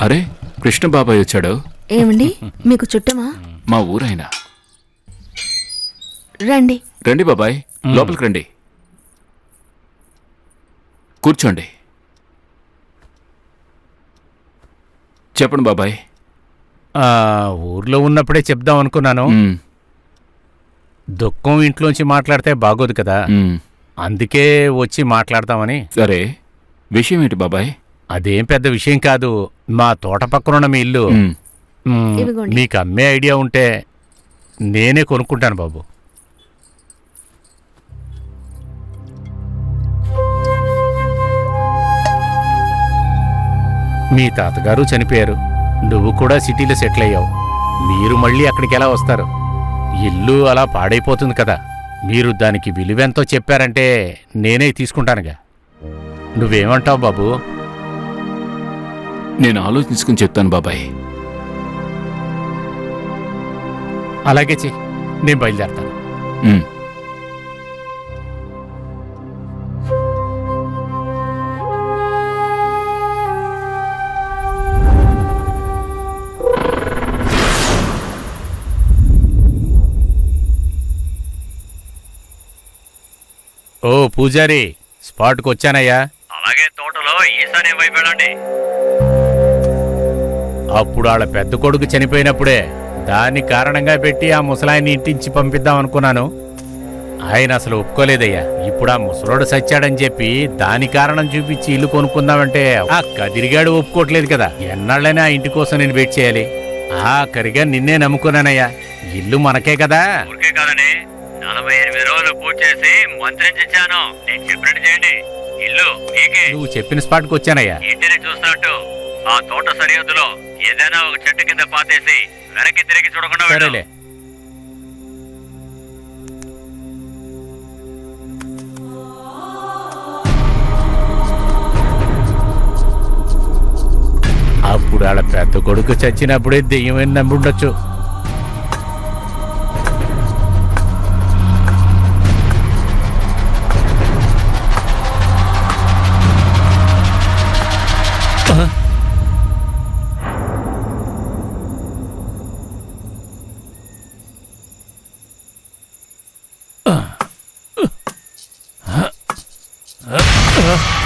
అరే కృష్ణ బాబాయ్ వచ్చాడు. ఏమండి? మీకు చుట్టమా? మా ఊరాయన రండి. రండి బాబాయ్ లోపలికి రండి. కూర్చోండి. చెప్పండి బాబాయ్. ఆ, ఊర్లో ఉన్నప్పుడే చెప్దాం అనుకున్నాను. మ్, దుఃఖం ఇంట్లోంచి మాట్లాడితే బాగోదు కదా. మ్, అందుకే వచ్చి మాట్లాడదామని సరే విషయం ఏంటి బాబాయ్? అదేం పెద్ద విషయం కాదు. మా తోట పక్కనున్న మీ ఇల్లు. ఇదిగోండి. మీకు అమ్మే ఐడియా ఉంటే నేనే కొనుక్కుంటాను బాబు. మీ తాతగారు చనిపోయారు. నువ్వు కూడా సిటీలో సెటిల్ అయ్యావు. మీరు మళ్ళీ అక్కడికి ఎలా వస్తారు? ఇల్లు అలా పాడైపోతుంది కదా. మీరు దానికి విలువెంతో చెప్పారంటే నేనే తీసుకుంటానుగా. నువ్వేమంటావు బాబు? నేను ఆలోచించుకుని చెప్తాను బాబాయ్. అలాగే చెయ్యి నేను బయలుదేరతాను. ఓ పూజారి స్పాట్కి వచ్చానయ్యా అలాగే తోటలో ఈశాన్య వైపు వెళ్ళండి. అప్పుడు వాళ్ళ పెద్ద కొడుకు చనిపోయినప్పుడే దాన్ని కారణంగా పెట్టి ఆ ముసలాయన్ని ఇంటించి పంపిద్దాం అనుకున్నాను. ఆయన అసలు ఒప్పుకోలేదయ్యా. ఇప్పుడు ఆ ముసలోడు సచ్చాడని చెప్పి దాని కారణం చూపించి ఇల్లు కొనుక్కుందామంటే ఆ కదిరిగాడు ఒప్పుకోవట్లేదు కదా. ఎన్నాళ్ళైనా ఆ ఇంటి కోసం నేను వెయిట్ చేయాలి. ఆ కరిగా నిన్నే నమ్ముకున్నానయ్యా. ఇల్లు మనకే కదా. ఊరికే కాదని. నలభై ఎనిమిది రోజులు పూర్తి చేసి నేను చెప్పినట్టు చేయండి. ఇల్లు మీకే. నువ్వు చెప్పిన స్పాట్కి వచ్చానయ్యా. ఇంటిని చూస్తున్నట్టు ఆ తోట సరిహద్దులో ఏదైనా ఒక చెట్టు కింద పాతేసి వెనక్కి తిరిగి చూడకుండా వెళ్ళు. సరేలే. అప్పుడు ఆడ పెద్ద కొడుకు చచ్చినప్పుడే దెయ్యమని నమ్ముండొచ్చు 괜찮아.